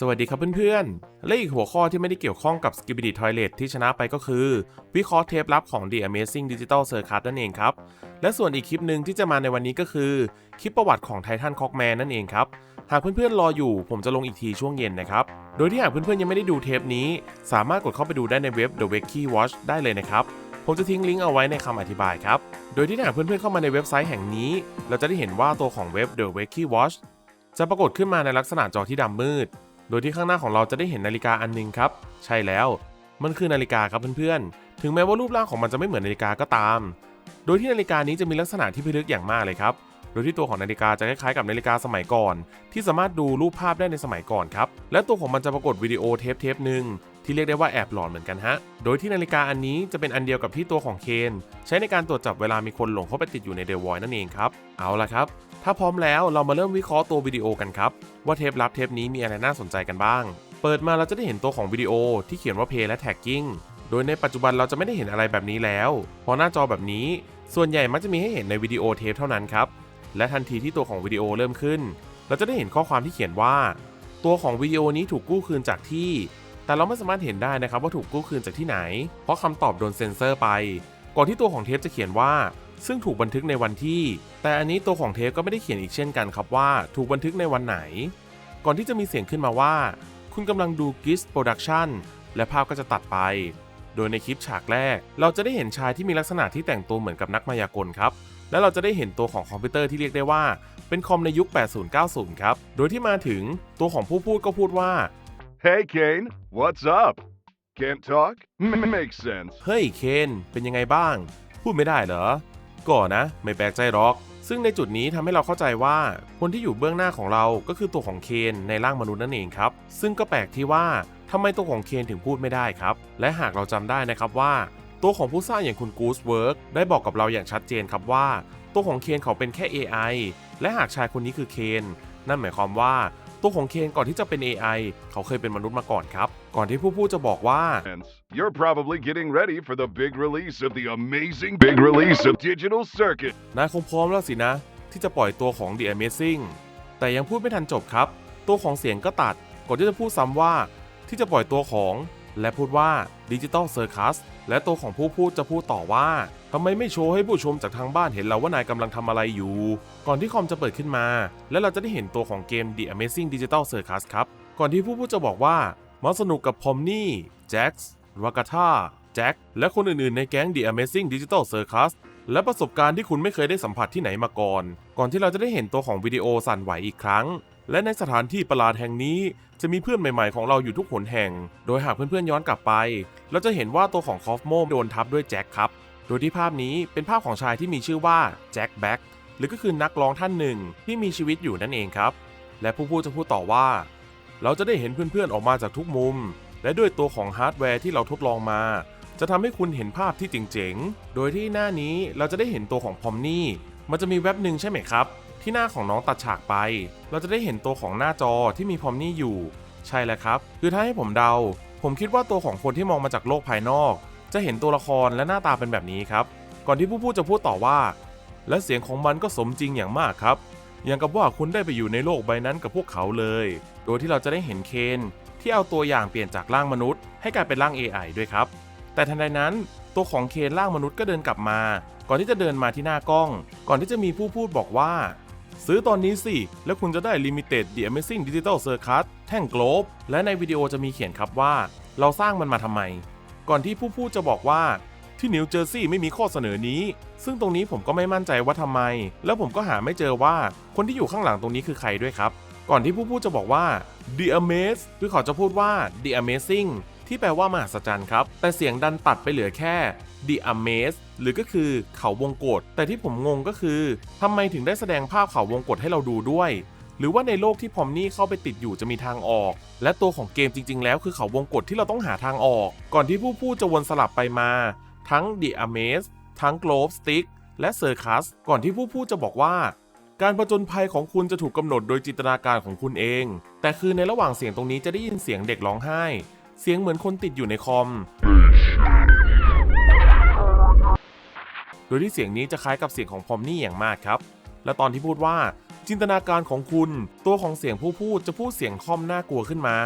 สวัสดีครับเพื่อนๆ และอีกหัวข้อที่ไม่ได้เกี่ยวข้องกับ Skibidi Toilet ที่ชนะไปก็คือ วิเคราะห์เทปลับของ The Amazing Digital Circus นั่นเองครับ และส่วนอีกคลิปหนึ่งที่จะมาในวันนี้ก็คือ คลิปประวัติของไททันคอกแมนนั่นเองครับ หากเพื่อนๆ รออยู่ผมจะลงอีกทีช่วงเย็นนะครับ โดยที่หากเพื่อนๆ ยังไม่ได้ดูเทปนี้ สามารถกดเข้าไปดูได้ในเว็บ The w e k y Watch ได้เลยนะครับผมจะทิ้งลิงก์เอาไว้ในคำอธิบายครับ โดยที่ถ้าหากเพื่อนๆ เข้ามาในเว็บไซต์แห่งนี้ เราจะได้เห็นว่าตัวของเว็บ The w e k y Watch จะปรากฏขึ้นมาในลักษณะจอที่ดำมืด โดยที่ข้างหน้าของเราจะได้เห็นนาฬิกาอันหนึงครับ ใช่แล้ว มันคือนาฬิกาครับเพื่อนๆ ถึงแม้ว่ารูปร่างของมันจะไม่เหมือนนาฬิกาก็ตาม โดยที่นาฬิกานี้จะมีลักษณะที่พิลึกอย่างมากเลยครับ โดยที่ตัวของนาฬิกาจะคล้ายๆกับนาฬิกาสมัยก่อน ที่สามารถดูรูปภาพได้ในสมัยก่อนครับ และตัวของมันจะปรากฏวิดีโอเทปเทปหนึ่งที่เรียกได้ว่าแอบหลอนเหมือนกันฮะ โดยที่นาฬิกาอันนี้จะเป็นอันเดียวกับที่ตัวของเคน ใช้ในการตรวจจับเวลามีคนหลงเข้าไปติดอยู่ในเดวอยนั่นเองครับ เอาละครับ ถ้าพร้อมแล้วเรามาเริ่มวิเคราะห์ตัววิดีโอกันครับ ว่าเทปลับเทปนี้มีอะไรน่าสนใจกันบ้าง เปิดมาเราจะได้เห็นตัวของวิดีโอที่เขียนว่า Play และ Tagging โดยในปัจจุบันเราจะไม่ได้เห็นอะไรแบบนี้แล้ว เพราะหน้าจอแบบนี้ ส่วนใหญ่มักจะมีให้เห็นในวิดีโอเทปเท่านั้นครับ และทันทีที่ตัวของวิดีโอเริ่มขึ้น เราจะได้เห็นข้อความที่เขียนว่า ตัวของวิดีโอนี้ถูกกู้คืนจากที่ แต่เราไม่สามารถเห็นได้นะครับว่าถูกกู้คืนจากที่ไหน เพราะคำตอบโดนเซ็นเซอร์ไป ก่อนที่ตัวของเทปจะเขียนว่า ซึ่งถูกบันทึกในวันที่ แต่อันนี้ตัวของเทปก็ไม่ได้เขียนอีกเช่นกันครับว่าถูกบันทึกในวันไหน ก่อนที่จะมีเสียงขึ้นมาว่า คุณกำลังดู GIS Production และภาพก็จะตัดไป โดยในคลิปฉากแรก เราจะได้เห็นชายที่มีลักษณะที่แต่งตัวเหมือนกับนักมายากลครับ และเราจะได้เห็นตัวของคอมพิวเตอร์ที่เรียกได้ว่า เป็นคอมในยุค 80-90 ครับ โดยที่มาถึงตัวของผู้พูดก็พูดว่า Hey, Kane, what's up? Can't talk? M- makes sense. เฮ้ยเคนเป็นยังไงบ้าง พูดไม่ได้เหรอ ก่อนนะ ไม่แปลกใจหรอก ซึ่งในจุดนี้ทำให้เราเข้าใจว่า คนที่อยู่เบื้องหน้าของเราก็คือตัวของเคนในร่างมนุษย์นั่นเองครับ ซึ่งก็แปลกที่ว่าทำไมตัวของเคนถึงพูดไม่ได้ครับ และหากเราจำได้นะครับว่า ตัวของผู้สร้างอย่างคุณกูสเวิร์กได้บอกกับเราอย่างชัดเจนครับว่า ตัวของเคนเขาเป็นแค่ AI และหากชายคนนี้คือเคนนั่นหมายความว่า ตัวของเคนก่อนที่จะเป็น AI เขาเคยเป็นมนุษย์มาก่อนครับ ก่อนที่ผู้พูดจะบอกว่า You're probably getting ready for the big release of the amazing big release of Digital Circuit. นายคงพร้อมแล้วสินะ ที่จะปล่อยตัวของ The Amazing แต่ยังพูดไม่ทันจบครับ ตัวของเสียงก็ตัด ก่อนที่จะพูดซ้ำว่า ที่จะปล่อยตัวของ และพูดว่า Digital Circus และตัวของผู้พูดจะพูดต่อว่าทำไมไม่โชว์ให้ผู้ชมจากทางบ้านเห็นเราว่านายกำลังทำอะไรอยู่ ก่อนที่คอมจะเปิดขึ้นมา และเราจะได้เห็นตัวของเกม The Amazing Digital Circus ครับ ก่อนที่ผู้พูดจะบอกว่ามาสนุกกับพอมนี่แจ็คส์วากาธาแจ็คและคนอื่นๆในแก๊ง The Amazing Digital Circus และประสบการณ์ที่คุณไม่เคยได้สัมผัสที่ไหนมาก่อน ก่อนที่เราจะได้เห็นตัวของวิดีโอสั่นไหวอีกครั้ง และในสถานที่ประหลาดแห่งนี้จะมีเพื่อนใหม่ๆของเราอยู่ทุกหนแห่ง โดยหากเพื่อนๆย้อนกลับไป เราจะเห็นว่าตัวของคอฟโมโดนทับด้วยแจ็คครับ โดยที่ภาพนี้เป็นภาพของชายที่มีชื่อว่าแจ็คแบ็กหรือก็คือนักร้องท่านหนึ่งที่มีชีวิตอยู่นั่นเองครับ และผู้พูดจะพูดต่อว่า เราจะได้เห็นเพื่อนๆออกมาจากทุกมุม และด้วยตัวของฮาร์ดแวร์ที่เราทดลองมา จะทำให้คุณเห็นภาพที่เจ๋งๆ โดยที่หน้านี้เราจะได้เห็นตัวของพอมนี่ มันจะมีเว็บหนึ่งใช่ไหมครับ ที่หน้าของน้องตัดฉากไป เราจะได้เห็นตัวของหน้าจอที่มีพอมนี่อยู่ ใช่แล้วครับ คือถ้าให้ผมเดา ผมคิดว่าตัวของคนที่มองมาจากโลกภายนอก จะเห็นตัวละครและหน้าตาเป็นแบบนี้ครับ ก่อนที่ผู้พูดจะพูดต่อว่า และเสียงของมันก็สมจริงอย่างมากครับ อย่างกับว่าคุณได้ไปอยู่ในโลกใบนั้นกับพวกเขาเลย โดยที่เราจะได้เห็นเคนที่เอาตัวอย่างเปลี่ยนจากร่างมนุษย์ ให้กลายเป็นร่าง AI ด้วยครับ แต่ทันใดนั้นตัวของเคนร่างมนุษย์ก็เดินกลับมา ก่อนที่จะเดินมาที่หน้ากล้อง ก่อนที่จะมีผู้พูดบอกว่า ซื้อตอนนี้สิ แล้วคุณจะได้ Limited The Amazing Digital Circus แท่งโกลบ และในวิดีโอจะมีเขียนครับว่า เราสร้างมันมาทำไม ก่อนที่ผู้พูดจะบอกว่า ที่นิวเจอร์ซีย์ไม่มีข้อเสนอนี้ ซึ่งตรงนี้ผมก็ไม่มั่นใจว่าทำไม แล้วผมก็หาไม่เจอว่าคนที่อยู่ข้างหลังตรงนี้คือใครด้วยครับ ก่อนที่ผู้พูดจะบอกว่า The Amaze คือเขาจะพูดว่า The Amazing ที่แปลว่ามหัศจรรย์ครับ แต่เสียงดันตัดไปเหลือแค่ The Amaze หรือก็คือเขาวงกฏแต่ที่ผมงงก็คือทำไมถึงได้แสดงภาพเขาวงกฏให้เราดูด้วย หรือว่าในโลกที่พอมนี่เข้าไปติดอยู่จะมีทางออก และตัวของเกมจริง ๆ แล้วคือเขาวงกฏที่เราต้องหาทางออก ก่อนที่ผู้พูดจะวนสลับไปมา ทั้ง The Amaze ทั้ง Globe Stick และ Circus ก่อนที่ผู้พูดจะบอกว่า การผจญภัยของคุณจะถูกกำหนดโดยจินตนาการของคุณเอง แต่คือในระหว่างเสียงตรงนี้จะได้ยินเสียงเด็กร้องไห้ เสียงเหมือนคนติดอยู่ในคอม โดยที่เสียงนี้จะคล้ายกับเสียงของพอมนี่อย่างมากครับ และตอนที่พูดว่า จินตนาการของคุณ ตัวของเสียงผู้พูดจะพูดเสียงค่อมน่ากลัวขึ้นมา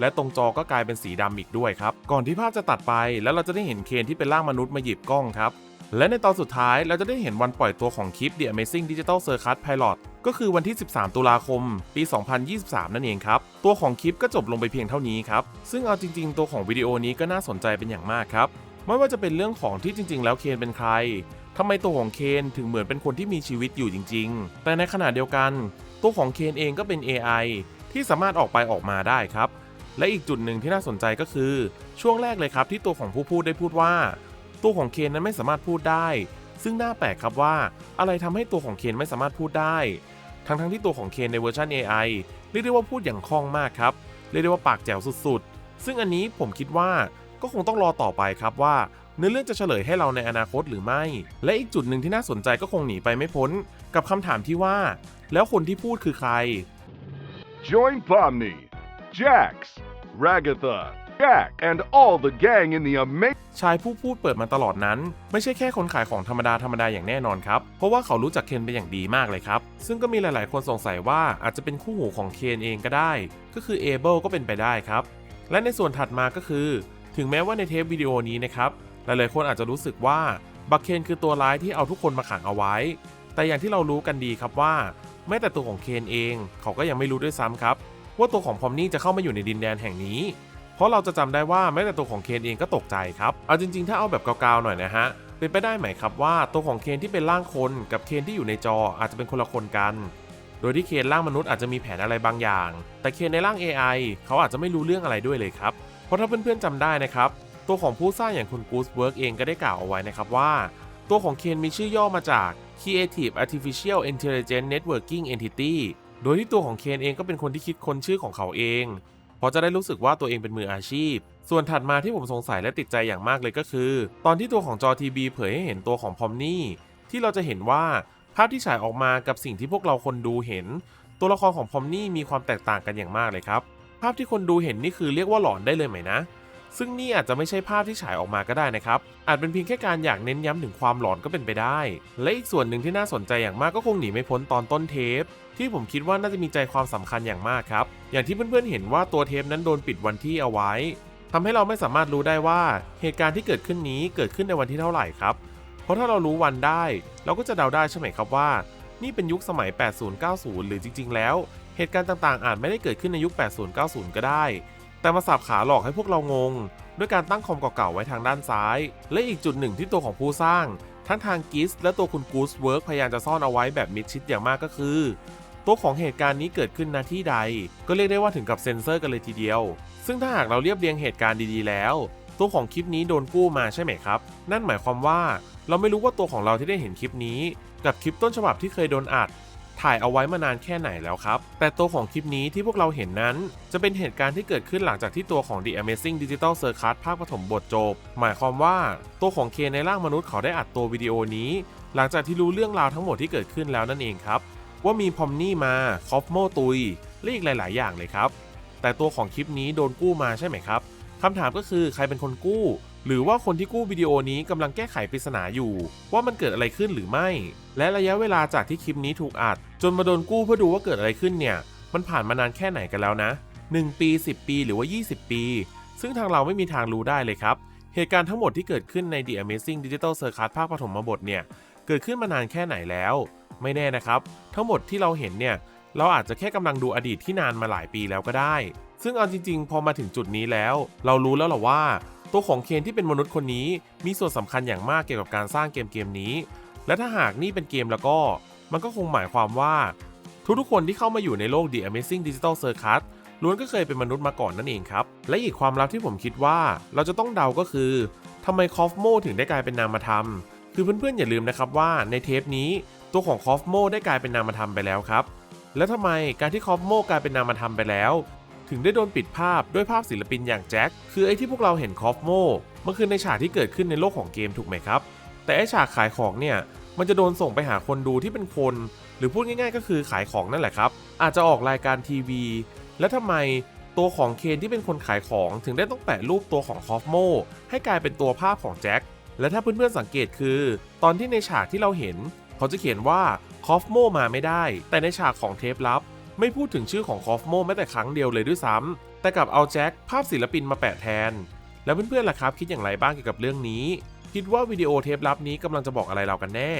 และตรงจอก็กลายเป็นสีดำอีกด้วยครับ ก่อนที่ภาพจะตัดไปแล้วเราจะได้เห็นเคนที่เป็นร่างมนุษย์มาหยิบกล้องครับ และในตอนสุดท้ายเราจะได้เห็นวันปล่อยตัวของคลิป The Amazing Digital Circus Pilot ก็คือวันที่ 13 ตุลาคม ปี 2023 นั่นเองครับ ตัวของคลิปก็จบลงไปเพียงเท่านี้ครับ ซึ่งเอาจริง ๆ ตัวของวิดีโอนี้ก็น่าสนใจเป็นอย่างมากครับ ไม่ว่าจะเป็นเรื่องของที่จริง ๆ แล้วเคนเป็นใครทำไมตัวของเคนถึงเหมือนเป็นคนที่มีชีวิตอยู่จริง ๆ แต่ในขณะเดียวกัน ตัวของเคนเองก็เป็น AI ที่สามารถออกไปออกมาได้ครับ และอีกจุดหนึ่งที่น่าสนใจก็คือ ช่วงแรกเลยครับที่ตัวของผู้พูดได้พูดว่า ตัวของเคนนั้นไม่สามารถพูดได้ ซึ่งน่าแปลกครับว่าอะไรทำให้ตัวของเคนไม่สามารถพูดได้ ทั้งๆที่ตัวของเคนในเวอร์ชัน AI เรียกได้ว่าพูดอย่างคล่องมากครับ เรียกได้ว่าปากแจ๋วสุดๆ ซึ่งอันนี้ผมคิดว่าก็คงต้องรอต่อไปครับว่าเนื้อเรื่องจะเฉลยให้เราในอนาคตหรือไม่ และอีกจุดหนึ่งที่น่าสนใจก็คงหนีไปไม่พ้น กับคำถามที่ว่า แล้วคนที่พูดคือใคร Join Pomni, Jax, Ragatha, Jack, and all the gang in the amazing. ชายผู้พูดเปิดมาตลอดนั้น ไม่ใช่แค่คนขายของธรรมดาธรรมดาอย่างแน่นอนครับ เพราะว่าเขารู้จักเคนเป็นอย่างดีมากเลยครับ ซึ่งก็มีหลาย ๆ คนสงสัยว่าอาจจะเป็นคู่หูของเคนเองก็ได้ ก็คือเอเบิลก็เป็นไปได้ครับ และในส่วนถัดมาก็คือ ถึงแม้ว่าในเทปวิดีโอนี้นะครับ หลาย ๆ คนอาจจะรู้สึกว่าบักเคนคือตัวร้ายที่เอาทุกคนมาขังเอาไว้ แต่อย่างที่เรารู้กันดีครับว่าแม้แต่ตัวของเคนเอง เขาก็ยังไม่รู้ด้วยซ้ำครับ ว่าตัวของพอมนี่จะเข้ามาอยู่ในดินแดนแห่งนี้ เพราะเราจะจำได้ว่าแม้แต่ตัวของเคนเองก็ตกใจครับ เอาจริงๆ ถ้าเอาแบบกาวๆหน่อยนะฮะ เป็นไปได้ไหมครับว่าตัวของเคนที่เป็นร่างคนกับเคนที่อยู่ในจออาจจะเป็นคนละคนกัน โดยที่เคนร่างมนุษย์อาจจะมีแผนอะไรบางอย่าง แต่เคนในร่าง AI เขาอาจจะไม่รู้เรื่องอะไรด้วยเลยครับ เพราะถ้าเพื่อนๆจำได้นะครับ ตัวของผู้สร้างอย่างคุณกูสเวิร์กเองก็ได้กล่าวเอาไว้นะครับว่า ตัวของเคนมีชื่อย่อมาจาก Creative Artificial Intelligent Networking Entity โดยที่ตัวของเคนเองก็เป็นคนที่คิดคนชื่อของเขาเอง เพราะจะได้รู้สึกว่าตัวเองเป็นมืออาชีพ ส่วนถัดมาที่ผมสงสัยและติดใจอย่างมากเลยก็คือ ตอนที่ตัวของจอทีบีเผยให้เห็นตัวของพอมนี่ที่เราจะเห็นว่าภาพที่ฉายออกมากับสิ่งที่พวกเราคนดูเห็น ตัวละครของพอมนี่มีความแตกต่างกันอย่างมากเลยครับ ภาพที่คนดูเห็นนี่คือเรียกว่าหลอนได้เลยไหมนะ ซึ่งนี่อาจจะไม่ใช่ภาพที่ฉายออกมาก็ได้นะครับ อาจเป็นเพียงแค่การอยากเน้นย้ำถึงความหลอนก็เป็นไปได้ และอีกส่วนหนึ่งที่น่าสนใจอย่างมากก็คงหนีไม่พ้นตอนต้นเทป ที่ผมคิดว่าน่าจะมีใจความสำคัญอย่างมากครับ อย่างที่เพื่อนๆเห็นว่าตัวเทปนั้นโดนปิดวันที่เอาไว้ทำให้เราไม่สามารถรู้ได้ว่าเหตุการณ์ที่เกิดขึ้นนี้เกิดขึ้นในวันที่เท่าไหร่ครับ เพราะถ้าเรารู้วันได้ เราก็จะเดาได้ใช่ไหมครับว่า นี่เป็นยุคสมัย 80-90 หรือจริง ๆ แล้ว เหตุการณ์ต่างๆอาจไม่ได้เกิดขึ้นในยุค 80-90 ก็ได้ แต่มาสับขาหลอกให้พวกเรางง ด้วยการตั้งคอมเก่าๆไว้ทางด้านซ้าย และอีกจุดหนึ่งที่ตัวของผู้สร้าง ทั้งทางกิสและตัวคุณกูสเวิร์กพยายามจะซ่อนเอาไว้แบบมิดชิดอย่างมากก็คือ ตัวของเหตุการณ์นี้เกิดขึ้นณที่ใด ก็เรียกได้ว่าถึงกับเซ็นเซอร์กันเลยทีเดียว ซึ่งถ้าหากเราเรียบเรียงเหตุการณ์ดีๆแล้ว ตัวของคลิปนี้โดนกู้มาใช่ไหมครับ นั่นหมายความว่า เราไม่รู้ว่าตัวของเราที่ได้เห็นคลิปนี้ กับคลิปต้นฉบับที่เคยโดนอัด ถ่ายเอาไว้มานานแค่ไหนแล้วครับ แต่ตัวของคลิปนี้ที่พวกเราเห็นนั้น จะเป็นเหตุการณ์ที่เกิดขึ้นหลังจากที่ตัวของ The Amazing Digital Circus ภาคปฐมบทจบ หมายความว่าตัวของเคในร่างมนุษย์เขาได้อัดตัววิดีโอนี้ หลังจากที่รู้เรื่องราวทั้งหมดที่เกิดขึ้นแล้วนั่นเองครับ ว่ามีพอมนี่มาคอฟโมตุยและอีกหลาย ๆ อย่างเลยครับ แต่ตัวของคลิปนี้โดนกู้มาใช่ไหมครับ คำถามก็คือใครเป็นคนกู้ หรือว่าคนที่กู้วิดีโอนี้กำลังแก้ไขปริศนาอยู่ ว่ามันเกิดอะไรขึ้นหรือไม่ และระยะเวลาจากที่คลิปนี้ถูกอัด จนมาโดนกู้เพื่อดูว่าเกิดอะไรขึ้นเนี่ย มันผ่านมานานแค่ไหนกันแล้วนะ 1 ปี 10 ปีหรือว่า 20 ปี ซึ่งทางเราไม่มีทางรู้ได้เลยครับ เหตุการณ์ทั้งหมดที่เกิดขึ้นใน The Amazing Digital Circus ภาคปฐมบทเนี่ยเกิดขึ้นมานานแค่ไหนแล้ว ไม่แน่นะครับ ทั้งหมดที่เราเห็นเนี่ยเราอาจจะแค่กำลังดูอดีตที่นานมาหลายปีแล้วก็ได้ ซึ่งเอาจริง ๆ พอมาถึงจุดนี้แล้ว เรารู้แล้วหรอว่า ตัวของเคนที่เป็นมนุษย์คนนี้มีส่วนสำคัญอย่างมากเกี่ยวกับการสร้างเกมเกมนี้ และถ้าหากนี่เป็นเกมแล้วก็ มันก็คงหมายความว่า ทุกๆคนที่เข้ามาอยู่ในโลก The Amazing Digital Circus ล้วนก็เคยเป็นมนุษย์มาก่อนนั่นเองครับ และอีกความลับที่ผมคิดว่าเราจะต้องเดาก็คือทำไมคอฟโมถึงได้กลายเป็นนามธรรม คือเพื่อนๆอย่าลืมนะครับว่าในเทปนี้ตัวของคอฟโมได้กลายเป็นนามธรรมไปแล้วครับ แล้วทำไมการที่คอฟโมกลายเป็นนามธรรมไปแล้ว ถึงได้โดนปิดภาพด้วยภาพศิลปินอย่างแจ็ค คือไอ้ที่พวกเราเห็นคอฟโมมันคือในฉากที่เกิดขึ้นในโลกของเกมถูกไหมครับ แต่ไอ้ฉากขายของเนี่ยมันจะโดนส่งไปหาคนดูที่เป็นคน หรือพูดง่ายๆ ก็คือขายของนั่นแหละครับ อาจจะออกรายการทีวี แล้วทำไมตัวของเคนที่เป็นคนขายของถึงได้ต้องแปะรูปตัวของคอฟโมให้กลายเป็นตัวภาพของแจ็คและถ้าเพื่อนๆสังเกตคือ ตอนที่ในฉากที่เราเห็น เขาจะเขียนว่าคอฟโมมาไม่ได้ แต่ในฉากของเทปลับ ไม่พูดถึงชื่อของคอฟโมแม้แต่ครั้งเดียวเลยด้วยซ้ำแต่กลับเอาแจ็คภาพศิลปินมาแปะแทน แล้วเพื่อนๆล่ะครับคิดอย่างไรบ้างเกี่ยวกับเรื่องนี้ คิดว่าวิดีโอเทปลับนี้กำลังจะบอกอะไรเรากันแน่